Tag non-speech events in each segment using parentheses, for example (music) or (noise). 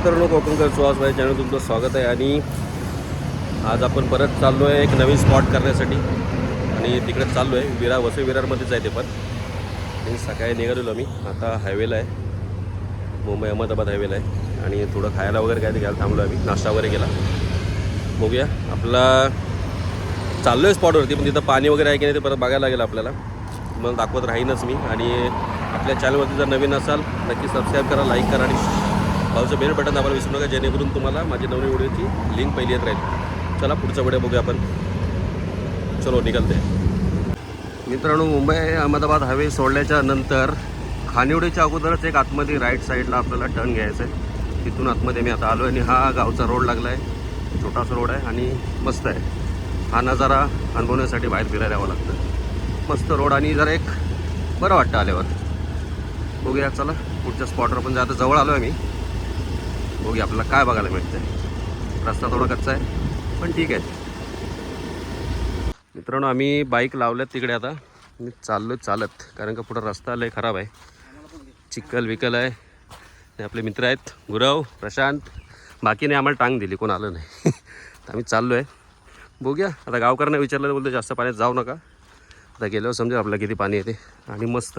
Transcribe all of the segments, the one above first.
मित्रांनो कोकणकर सुहास माझ्या चॅनल तुमचं स्वागत आहे. आणि आज आपण परत चाललो आहे एक नवीन स्पॉट करण्यासाठी. आणि तिकडे चाललो आहे विरार वसई विरारमध्येच आहे ते पण. आणि सकाळी निघालेलो आम्ही. आता हायवेला आहे. मुंबई अहमदाबाद हायवेला आहे. आणि थोडं खायला वगैरे काय ते घ्यायला थांबलो आम्ही. नाश्ता वगैरे केला. बघूया. आपला चाललो आहे स्पॉटवरती पण तिथं पाणी वगैरे आहे की नाही ते परत बघायला लागेल आपल्याला. मग दाखवत राहीनच मी. आणि आपल्या चॅनलवरती जर नवीन असाल नक्की सबस्क्राईब करा लाईक करा आणि भाऊचं बेल बटन दाबायला विसरू नका जेणेकरून तुम्हाला माझी नवीन व्हिडिओची लिंक पहिली येत राहील. चला पुढचा व्हिडिओ बघूया आपण. चलो निघालते. मित्रांनो मुंबई अहमदाबाद हायवे सोडल्याच्या नंतर खानिवडीच्या अगोदरच एक आतमध्ये राईट साईडला आपल्याला टर्न घ्यायचं आहे तिथून आतमध्ये मी आता आलो आहे आणि हा गावचा रोड लागला आहे छोटासा रोड आहे आणि मस्त आहे. हा नजारा अनुभवण्यासाठी बाहेर फिरायला यावं लागतं. मस्त रोड आणि जरा एक बरं वाटतं आल्यावर. बघूया चला. पुढच्या स्पॉटवर पण जाता जवळ आलो आहे मी. बघूया आपल्याला काय बघायला मिळतंय. रस्ता थोडा कच्चा आहे पण ठीक आहे. मित्रांनो आम्ही बाईक लावल्यात तिकडे आता. मी चाललो चालत कारण का पुढं रस्ता लय खराब आहे. चिक्कल विकल आहे. आणि आपले मित्र आहेत गुरव प्रशांत. बाकीने आम्हाला टांग दिली कोण आलं नाही. (laughs) तर आम्ही चाललो आहे बघूया आता गावकऱ्यांना विचारलं तर बोलतो जास्त पाण्यात जाऊ नका. आता गेल्यावर समजा आपल्याला किती पाणी येते. आणि मस्त.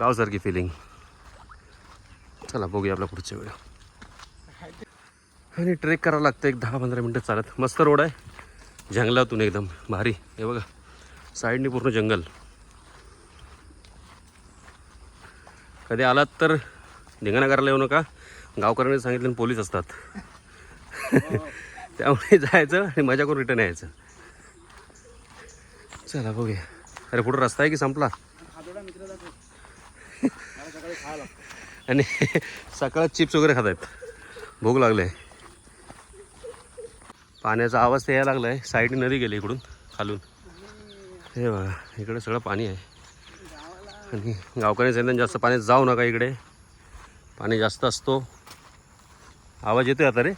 गावसारखी फिलिंग चला बघूया आपला पुढच्या वेळ. आणि ट्रेक करावं लागतं एक दहा पंधरा मिनटं चालत. मस्त रोड आहे. जंगलातून एकदम भारी. हे बघा. साईडने पूर्ण जंगल. कधी आलात तर धिंगाणा येऊ नका. गावकऱ्यांनी सांगितलं पोलीस असतात. (laughs) त्यामुळे जायचं आणि मजा करून रिटर्न यायचं. चला बघूया. अरे पुढं रस्ता आहे की संपला? (laughs) आणि (laughs) सकाळ चिप्स वगैरे खात आहेत भूक लागले पाण्याचा आवाज तर यायला लागला आहे साईडने नदी गेली इकडून खालून. हे बघा इकडे सगळं पाणी आहे. आणि गावकऱ्यांनी सांगितलं जास्त पाण्यात जाऊ नका इकडे. पाणी जास्त असतो. आवाज येतोय आता रे?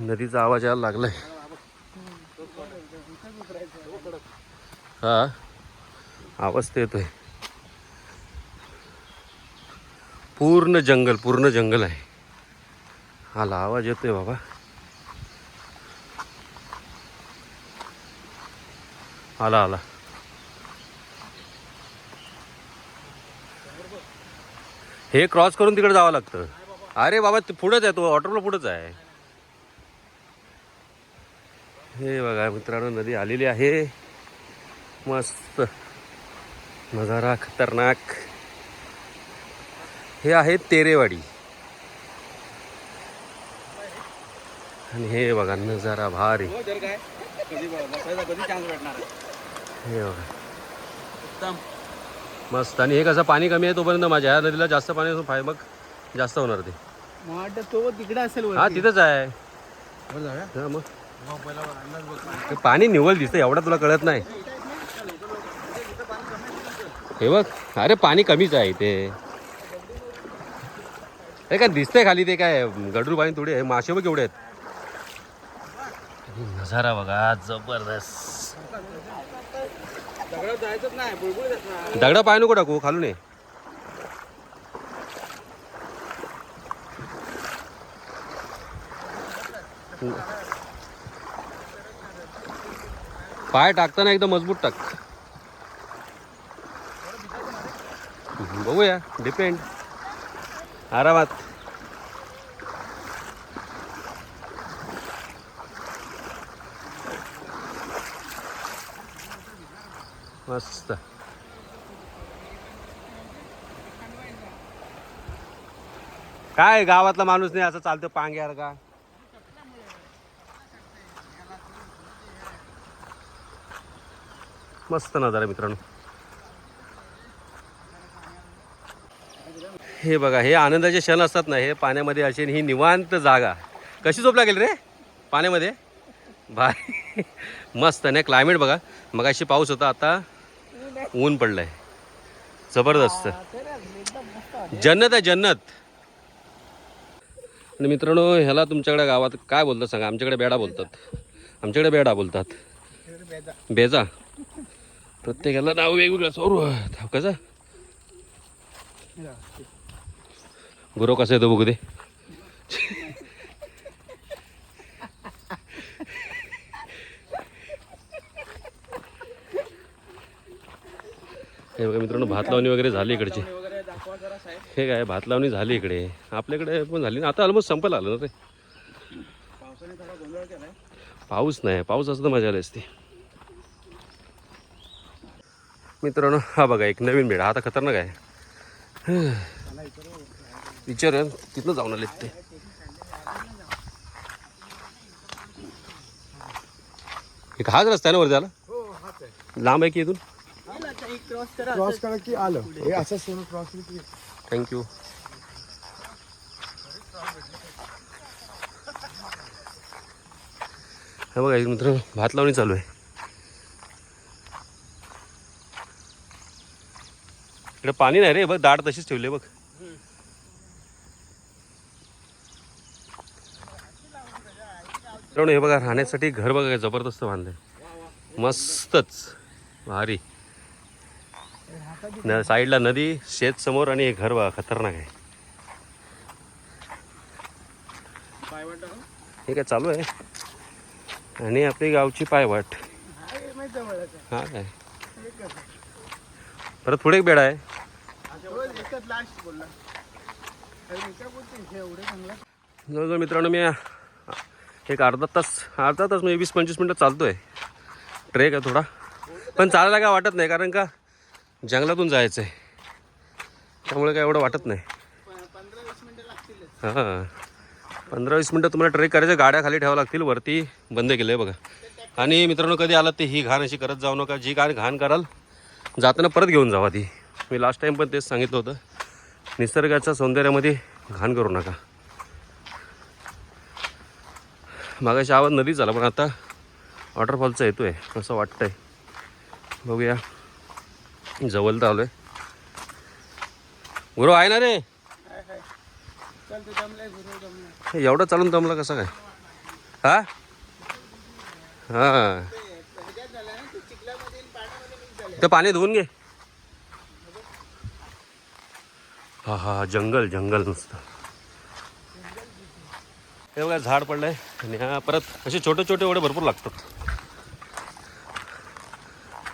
नदीचा आवाज यायला लागलाय. हा. आवाज तर येतोय. पूर्ण जंगल पूर्ण जंगल आहे. आला आवाज येतोय बाबा. आला आला. हे क्रॉस करून तिकडे जावं लागतं. अरे बाबा ते पुढंच आहे तो ऑटोला पुढंच आहे. हे बघा मित्रांनो नदी आलेली आहे. मस्त. नजारा खतरनाक. हे आहे तेरेवाडी. आणि हे बघा नजारा भारी. हे बघा मस्त. आणि हे कसं पाणी कमी आहे तोपर्यंत माझ्या ह्या नदीला जास्त पाणी असून फाय मग जास्त होणार ते. तिकडे असेल हा तिथंच आहे. हा, मग. ते पाणी निवळ दिसतं एवढं तुला कळत नाही. हे बघ अरे पाणी कमीच आहे ते हे काय दिसतंय खाली ते काय? गडरू पाणी थोडी. आहे मासे बघ केवढे आहेत. नजारा बघा जबरदस्त. दगडा पाय नको टाकू खालून ये. पाय टाकताना एकदम मजबूत टाक. बघूया डिपेंड आरामात. मस्त. काय गावातला माणूस नाही असं चालतं पांग्यार का? मस्त नजारा मित्रांनो. हे बघा हे आनंदाचे क्षण असतात ना हे पाण्यामध्ये असे आणि ही निवांत जागा. कशी झोपला गेली रे? पाण्यामध्ये? भारी. मस्त नाही क्लायमेट बघा. मग अशी पाऊस होता आता ऊन पडलंय. जबरदस्त. जन्नत आहे जन्नत. आणि मित्रांनो ह्याला तुमच्याकडे गावात काय बोलतात सांगा? आमच्याकडे बेडा बोलतात. आमच्याकडे बेडा बोलतात. बेजा. प्रत्येकाला नाव वेगवेगळं. सोरू कसं? गुरव कसं येतो हो बघू दे. हे बघा मित्रांनो भात लावणी वगैरे झाली इकडची. हे काय भात लावणी झाली इकडे. आपल्याकडे पण झाली ना. आता ऑलमोस्ट संपायला आलं ना ते पाऊस नाही पाऊस असं तर मजा आली असती. मित्रांनो हा बघा एक नवीन भेड. हा आता खतरनाक आहे. विचार तिथनं जाऊन आले ते. एक हाच रस्ता आहे ना वर त्याला हो लांब आहे की इथून? क्रॉस करा की आलं. हे असं सोनं क्रॉस थँक्यू हा बघा मित्र भात लावणी चालू आहे. इकडे पाणी नाही रे बघ दाट तशीच ठेवली बघ. मित्रांनो, हे बघा राहण्यासाठी घर बघा जबरदस्त बांधलंय. मस्तच. भारी. न साईडला नदी शेत समोर आणि हे घर बघा खतरनाक आहे. हे काय चालू आहे? आणि आपली गावची पायवाट. हा काय? परत पुढे एक बेडा आहे. जवळजवळ मित्रांनो मी एक अर्धा तास अर्धा तास म्हणजे वीस पंचवीस मिनटं चालतो आहे ट्रेक आहे थोडा. पण चालायला काय वाटत नाही कारण का जंगलातून जायचं आहे त्यामुळे काय एवढं वाटत नाही. हां. पंधरा वीस मिनटं तुम्हाला ट्रेक करायच्या गाड्या खाली ठेवावं लागतील वरती बंद केलं आहे बघा. आणि मित्रांनो कधी आलात ते ही घाण अशी करत जाऊ नका. जी घाण घाण कराल जाताना परत घेऊन जावा ती. मी लास्ट टाईम पण तेच सांगितलं होतं. निसर्गाच्या सौंदर्यामध्ये घाण करू नका. मागाशी आवाज नदी झाला पण आता वॉटरफॉलचा येतो आहे असं आहे बघूया. जवळ तर आलो आहे गुरु आहे ना रे? एवढं चालून जमलं कसं काय? हा? हा. ते पाणी धुवून घे. हा हा जंगल जंगल नुसतं हे बघा झाड पडलंय. आणि हा परत असे छोटे छोटे एवढे भरपूर लागतात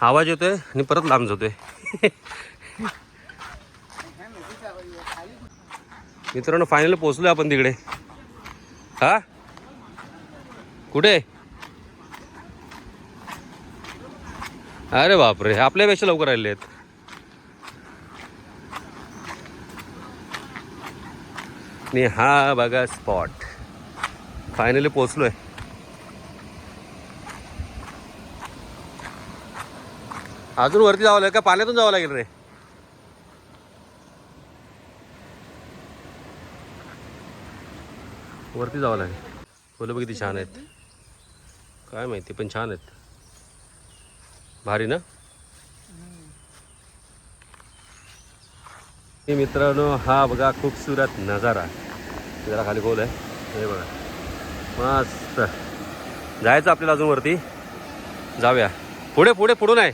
आवाज येतोय आणि परत लांब जातोय. मित्रांनो फायनल पोचलोय आपण तिकडे. हा? कुठे? अरे बापरे आपल्यापेक्षा लवकर आलेले आहेत. आणि हा बघा स्पॉट फायनली पोचलोय अजून वरती जावं लागेल का? पाण्यातून जावं लागेल रे. वरती जावं लागेल. फुलं बघ किती छान आहेत. काय माहिती पण छान आहेत. भारी ना? मित्रांनो हा बघा खूपसुरत नजारा. जरा खाली बोल आहे. हे बघा. मस्त. जायचं आपल्याला अजून वरती? जाऊया. पुढे पुढे पुढून आहे.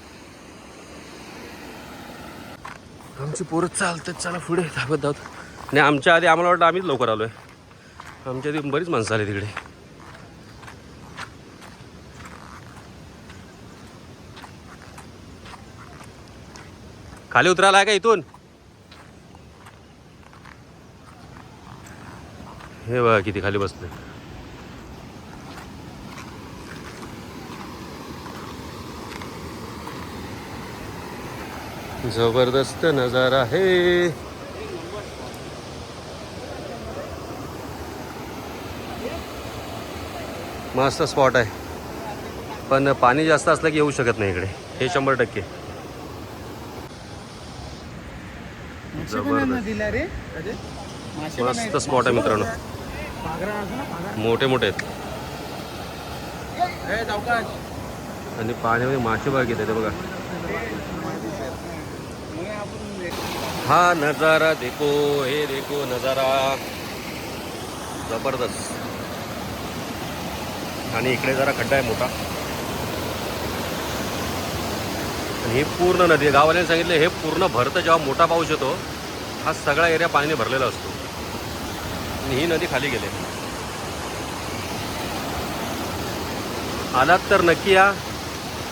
आमची पोरं चालतात चला पुढे धावत धावत नाही आमच्या आधी आम्हाला वाटलं आम्हीच लवकर आलोय. आमच्या आधी बरीच माणसं आली तिकडे. खाली उतरायला आहे का इथून? हे बघा किती खाली बसते जबरदस्त नजारा है. मस्त स्पॉट आहे. पण पाणी जास्त असलं की येऊ शकत नाही इकडे. हे शंभर टक्के. जबरदस्त. मस्त स्पॉट आहे मित्रांनो. मोठे मोठे आहेत. आणि पाण्यामध्ये मासे किती ते बघा. हा नजारा देखो हे देखो नजारा. जबरदस्त. आणि इकडे जरा खड्डा आहे मोठा. आणि ही पूर्ण नदी गावाल्याने सांगितलं हे पूर्ण भरतं जेव्हा मोठा पाऊस येतो हा सगळा एरिया पाण्याने भरलेला असतो. आणि ही नदी खाली गेली. आलात तर नक्की या.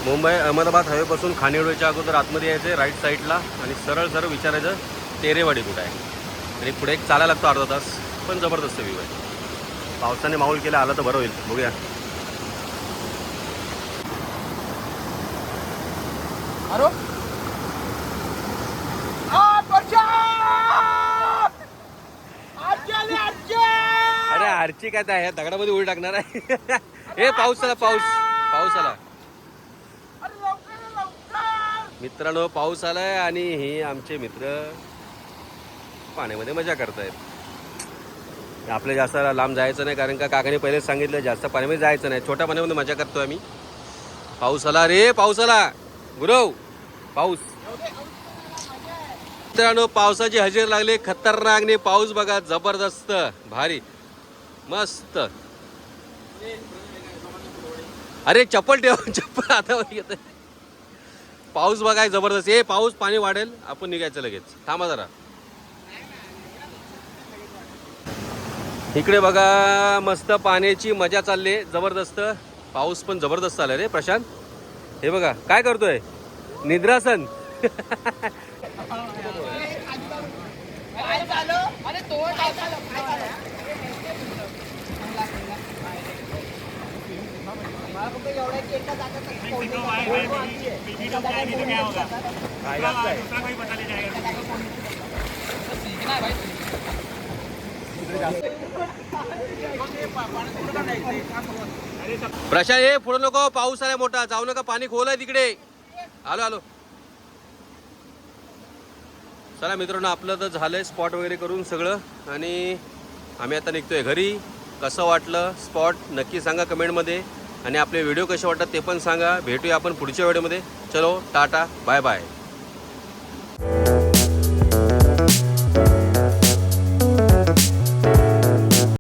मुंबई अहमदाबाद हायवेपासून खानिवडेच्या अगोदर आतमध्ये यायचं राईट साईडला आणि सरळ सरळ विचारायचं तेरेवाडी कुठं आहे? आणि पुढे एक चालायला लागतो अर्धा तास पण जबरदस्त व्ह्यू आहे. पावसाने माहोल केला आला तर बरं होईल. बघूया. अरे! आरची काय त्या दगडामध्ये उडी टाकणार आहे. (laughs) हे पाऊस आला पाऊस. पाऊस आला अरे लवकर ये, लवकर! मित्रांनो पाऊस आलाय आणि हे आमचे मित्र पाण्यामध्ये मजा करतायत. आपल्या जास्त लांब जायचं नाही कारण का काकाने पहिलेच सांगितलं जास्त पाण्यामध्ये जायचं नाही. छोट्या पाण्यामध्ये मजा करतोय आम्ही. पाऊस आला रे पाऊस आला. गुरव पाऊस. मित्रांनो पावसाची हजेर लागले खतरनाक ने पाऊस बघा जबरदस्त भारी. मस्त. अरे चप्पल ठेव चप्पल आता येत पाऊस बघाय जबरदस्त. ए पाऊस पाणी वाढेल. आपण निघायचं लगेच. थांबा जरा. इकडे बघा मस्त पाण्याची मजा चालली. आहे, जबरदस्त. पाऊस पण जबरदस्त आला रे प्रशांत. हे बघा काय करतोय? निद्रासन काय झालं? अरे तो काय झालं? काय झालं? मला फक्त एवढं की एका जागेत कोणी नाही. कोणी आमची आहे. एका जागेत कोणी नाही. प्रशांत हे पुढे नको पाऊस आलाय मोठा. जाऊ नका पाणी खोल आहे तिकडे. आलो आलो. चला मित्रांनो आपलं तर झालंय स्पॉट वगैरे करून सगळं. आणि आम्ही आता निघतोय घरी. कसं वाटलं स्पॉट नक्की सांगा कमेंटमध्ये आणि आपले व्हिडिओ कसे वाटतात ते पण सांगा. भेटूया आपण पुढच्या व्हिडिओमध्ये. चलो टाटा बाय बाय.